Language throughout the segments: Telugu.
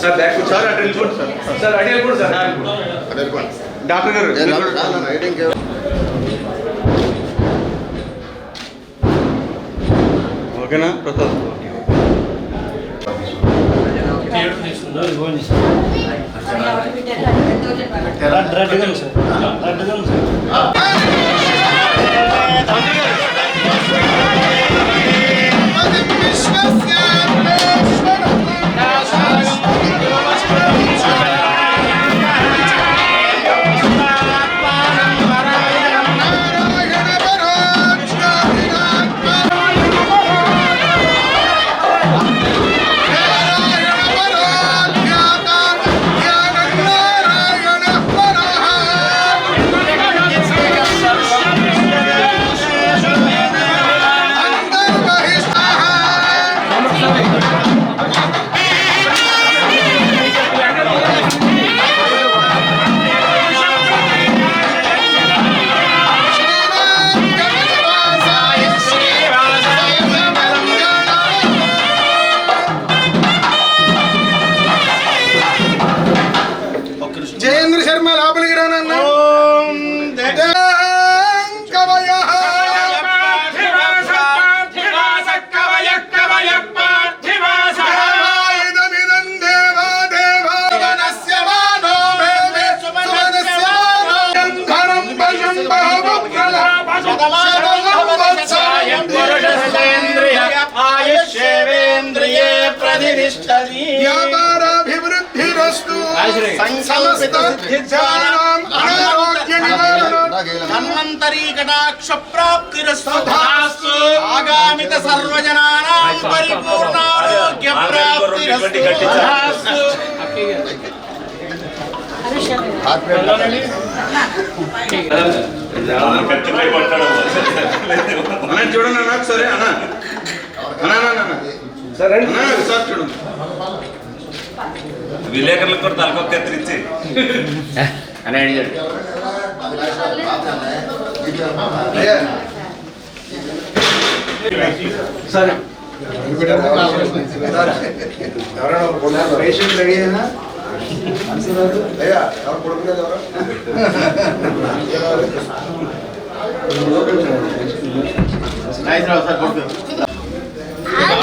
సార్ బ్యాక్ సార్ అటు వెళ్ళిపోండి సార్ సార్ అటు వెళ్ళిపోండి సార్. డాక్టర్ గారు ఓకేనా ప్రసాద్? నారాయణ సమస్త జనానాం అనారోగ్య నివారణం ధన్వంతరీ కటాక్ష ప్రాప్తిరస్తు ఆగామిత సర్వజనానాం పరిపూర్ణారోగ్య ప్రాప్తిరస్తు చూడండి అన్న ఒకసారి అన్న అన్న అన్న అన్న సరే అన్న ఒకసారి చూడండి విలేకరులకు కూడా తలకొక్క ఎత్తిరించి సరే. పేషెంట్ రెడీ అయినా? అయ్యా ఎవరు కొడుకులేదు ఎవరు? పద కొంచెం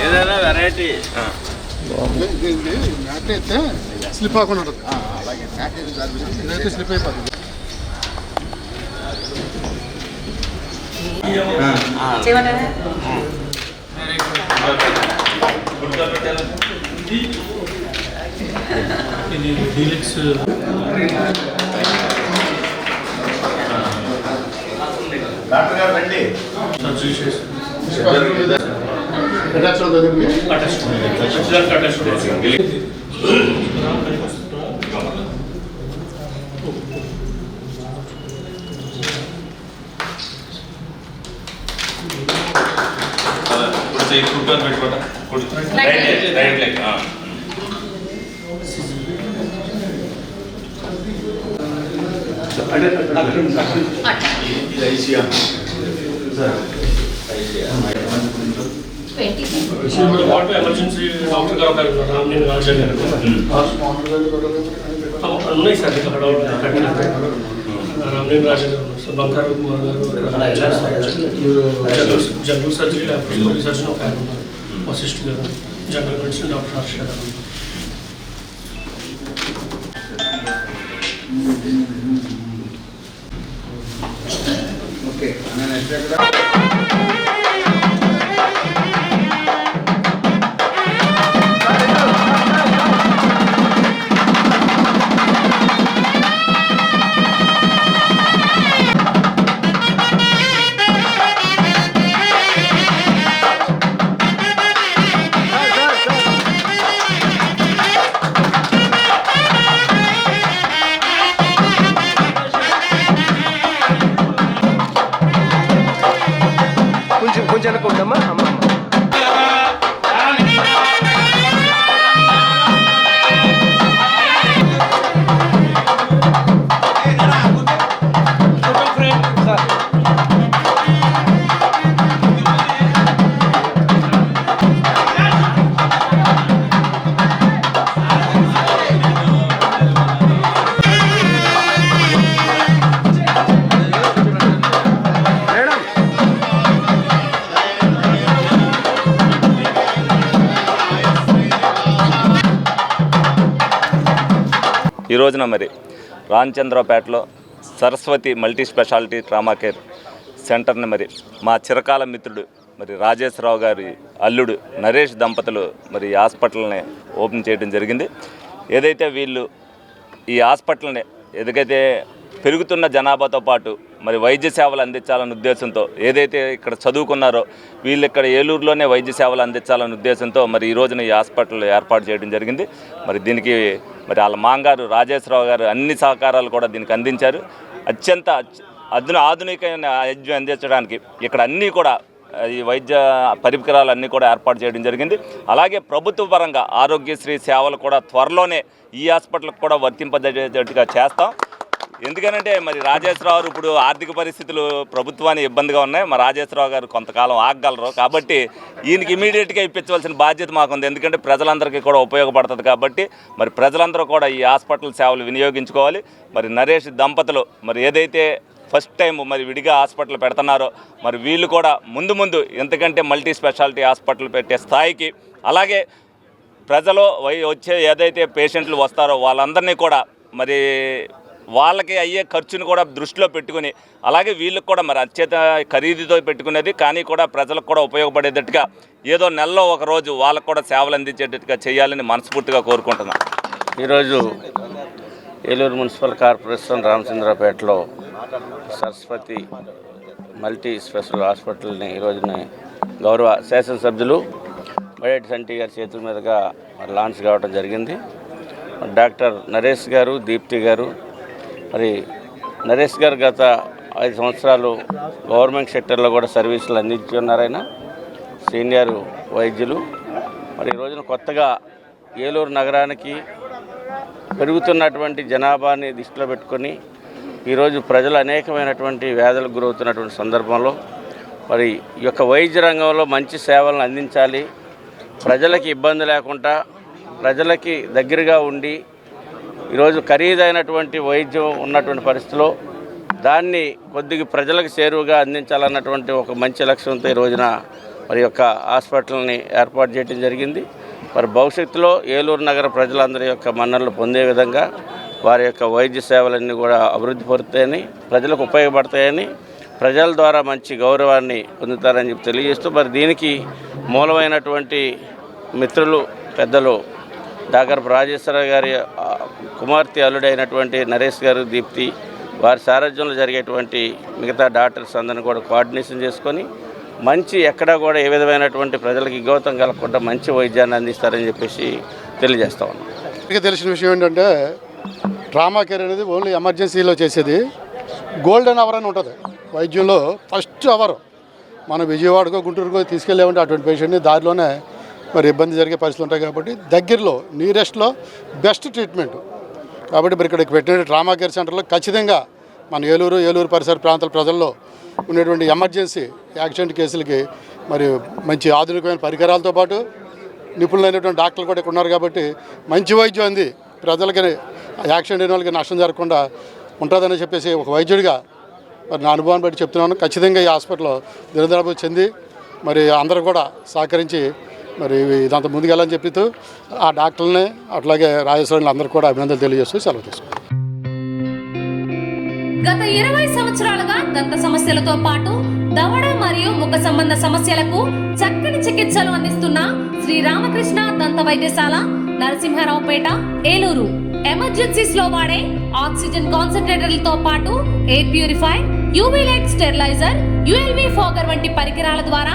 ఏదైనా వెరైటీ స్లిప్ అవ్వకుండా ఉంటుంది ఇదైతే స్లిప్ అయిపోతుంది పెట్టాలి? ఇది డీలక్స్ డాక్టర్ గారు రండి. సర్జరీ చేసి అటాచ్ అవుతుంది అటాచ్ అటాచ్ పద, కుడి సైడ్ కుడికాలు పెట్టుకోట కుడి రైట్ లెగ్, రైట్ లెగ్ ఆ. వాటి ఎమర్జెన్సీ డాక్టర్ గారు ఒకరు ఉన్నారు, రామలింగ రాజా గారు ఆ, ఉన్నాయి సార్ ఇక్కడ కట్టిన రామలింగ రాజా గారు ఉన్నారు sir Bangaru Kumar garu general general surgery laparoscopy surgeon ఒక ఆయన ఉన్నారు వశిష్ఠ గారు జనరల్ మెడిసిన్ డాక్టర్ హర్ష గారు ఉన్నారు. ఓకే నేను అమ్మ రోజున మరి రామచంద్రపేటలో Saraswati multi speciality trauma care సెంటర్ని మరి మా చిరకాల మిత్రుడు మరి రాజేశ్వరరావు గారి అల్లుడు నరేష్ దంపతులు మరి ఈ హాస్పిటల్ని ఓపెన్ చేయడం జరిగింది. ఏదైతే వీళ్ళు ఈ హాస్పిటల్ని ఎదుగైతే పెరుగుతున్న జనాభాతో పాటు మరి వైద్య సేవలు అందించాలనే ఉద్దేశంతో ఏదైతే ఇక్కడ చదువుకున్నారో వీళ్ళు ఇక్కడ ఏలూరులోనే వైద్య సేవలు అందించాలనే ఉద్దేశంతో మరి ఈ రోజున ఈ హాస్పిటల్ ఏర్పాటు చేయడం జరిగింది. మరి దీనికి మరి వాళ్ళ మాంగారు రాజేశ్వరరావు గారు అన్ని సహకారాలు కూడా దీనికి అందించారు. అత్యంత అధున ఆధునికమైన వైద్యం అందించడానికి ఇక్కడ అన్నీ కూడా ఈ వైద్య పరికరాలు అన్నీ కూడా ఏర్పాటు చేయడం జరిగింది. అలాగే ప్రభుత్వ పరంగా ఆరోగ్యశ్రీ సేవలు కూడా త్వరలోనే ఈ హాస్పిటల్కి కూడా వర్తింపజేటట్టుగా చేస్తాం. ఎందుకనంటే మరి రాజేశ్వరరావు ఇప్పుడు ఆర్థిక పరిస్థితులు ప్రభుత్వానికి ఇబ్బందిగా ఉన్నాయి. మరి రాజేశ్వరరావు గారు కొంతకాలం ఆగగలరు. కాబట్టి ఈయనకి ఇమీడియట్గా ఇప్పించవలసిన బాధ్యత మాకుంది. ఎందుకంటే ప్రజలందరికీ కూడా ఉపయోగపడుతుంది కాబట్టి మరి ప్రజలందరూ కూడా ఈ హాస్పిటల్ సేవలు వినియోగించుకోవాలి. మరి నరేష్ దంపతులు మరి ఏదైతే ఫస్ట్ టైం మరి విడిగా హాస్పిటల్ పెడుతున్నారో మరి వీళ్ళు కూడా ముందు ముందు ఎంతకంటే మల్టీ స్పెషాలిటీ హాస్పిటల్ పెట్టే స్థాయికి అలాగే ప్రజలు వై- వచ్చే ఏదైతే పేషెంట్లు వస్తారో వాళ్ళందరినీ కూడా మరి వాళ్ళకి అయ్యే ఖర్చును కూడా దృష్టిలో పెట్టుకుని అలాగే వీళ్ళకి కూడా మరి అత్యత ఖరీదుతో పెట్టుకునేది కానీ కూడా ప్రజలకు కూడా ఉపయోగపడేటట్టుగా ఏదో నెలలో ఒక రోజు వాళ్ళకు కూడా సేవలు అందించేటట్టుగా చేయాలని మనస్ఫూర్తిగా కోరుకుంటున్నాను ఈరోజు ఏలూరు మున్సిపల్ కార్పొరేషన్ రామచంద్రపేటలో సరస్వతి మల్టీ స్పెషల్ హాస్పిటల్ని ఈరోజున గౌరవ శాసనసభ్యులు బయటి సంటి గారి చేతుల మీదుగా లాంచ్ కావడం జరిగింది. డాక్టర్ నరేష్ గారు దీప్తి గారు మరి నరేష్ గారు గత ఐదు సంవత్సరాలు గవర్నమెంట్ సెక్టర్లో కూడా సర్వీసులు అందించి ఆయన సీనియర్ వైద్యులు. మరి ఈ రోజున కొత్తగా ఏలూరు నగరానికి పెరుగుతున్నటువంటి జనాభాని దృష్టిలో పెట్టుకొని ఈరోజు ప్రజలు అనేకమైనటువంటి వ్యాధులకు గురవుతున్నటువంటి సందర్భంలో మరి ఈ యొక్క వైద్య రంగంలో మంచి సేవలను అందించాలి. ప్రజలకి ఇబ్బంది లేకుండా ప్రజలకి దగ్గరగా ఉండి ఈరోజు ఖరీదైనటువంటి వైద్యం ఉన్నటువంటి పరిస్థితిలో దాన్ని కొద్దిగా ప్రజలకు చేరువుగా అందించాలన్నటువంటి ఒక మంచి లక్ష్యంతో ఈ రోజున మరి యొక్క హాస్పిటల్ని ఏర్పాటు చేయడం జరిగింది. మరి భవిష్యత్తులో ఏలూరు నగర ప్రజలందరి యొక్క మన్ననలు పొందే విధంగా వారి యొక్క వైద్య సేవలన్నీ కూడా అభివృద్ధి పరుతాయని ప్రజలకు ఉపయోగపడతాయని ప్రజల ద్వారా మంచి గౌరవాన్ని పొందుతారని చెప్పి తెలియజేస్తూ మరి దీనికి మూలమైనటువంటి మిత్రులు పెద్దలు డాక్టర్ రాజేశ్వర గారి కుమార్తె అల్లుడైనటువంటి నరేష్ గారు దీప్తి వారి సారథ్యంలో జరిగేటువంటి మిగతా డాక్టర్స్ అందరిని కూడా కోఆర్డినేషన్ చేసుకొని మంచి ఎక్కడా కూడా ఏ విధమైనటువంటి ప్రజలకు గౌతం కలగకుండా మంచి వైద్యాన్ని అందిస్తారని చెప్పేసి తెలియజేస్తా ఉన్నాం. తెలిసిన విషయం ఏంటంటే ట్రామా కేర్ అనేది ఓన్లీ ఎమర్జెన్సీలో చేసేది గోల్డెన్ అవర్ అని ఉంటుంది. వైద్యంలో ఫస్ట్ అవర్ మనం విజయవాడకో గుంటూరుకో తీసుకెళ్ళామంటే అటువంటి పేషెంట్ని దారిలోనే మరి ఇబ్బంది జరిగే పరిస్థితులు ఉంటాయి కాబట్టి దగ్గరలో నియరెస్ట్లో బెస్ట్ ట్రీట్మెంట్ కాబట్టి మరి ఇక్కడ పెట్టిన ట్రామా కేర్ సెంటర్లో ఖచ్చితంగా మన ఏలూరు ఏలూరు పరిసర ప్రాంతాల ప్రజల్లో ఉన్నటువంటి ఎమర్జెన్సీ యాక్సిడెంట్ కేసులకి మరి మంచి ఆధునికమైన పరికరాలతో పాటు నిపుణులైనటువంటి డాక్టర్లు కూడా ఇక్కడ ఉన్నారు కాబట్టి మంచి వైద్యం అంది. ప్రజలకి యాక్సిడెంట్ అయిన వాళ్ళకి నష్టం జరగకుండా ఉంటుందని చెప్పేసి ఒక వైద్యుడిగా మరి నా అనుభవాన్ని బట్టి చెప్తున్నాను. ఖచ్చితంగా ఈ హాస్పిటల్లో దినదినాభివృద్ధి చెంది మరి అందరూ కూడా సహకరించి మరి ఇదంతా ముందుకెళ్ళని చెప్పితూ ఆ డాక్టర్లని అట్లాగే రాజేశ్వరులు అందరూ కూడా అభినందనలు తెలియజేస్తూ సెలవు తీసుకుంటాను గత ఇరవై సంవత్సరాలుగా దంత సమస్యలతో పాటు దవడ మరియు ముఖ సంబంధ సమస్యలకు చక్కని చికిత్సలు అందిస్తున్న శ్రీ రామకృష్ణ దంత వైద్యశాల నరసింహారావుపేట ఏలూరు. ఎమర్జెన్సీస్లో వాడే ఆక్సిజన్ కాన్సన్ట్రేటర్లతో పాటు air purify UV light sterilizer ULV fogger వంటి పరికరాల ద్వారా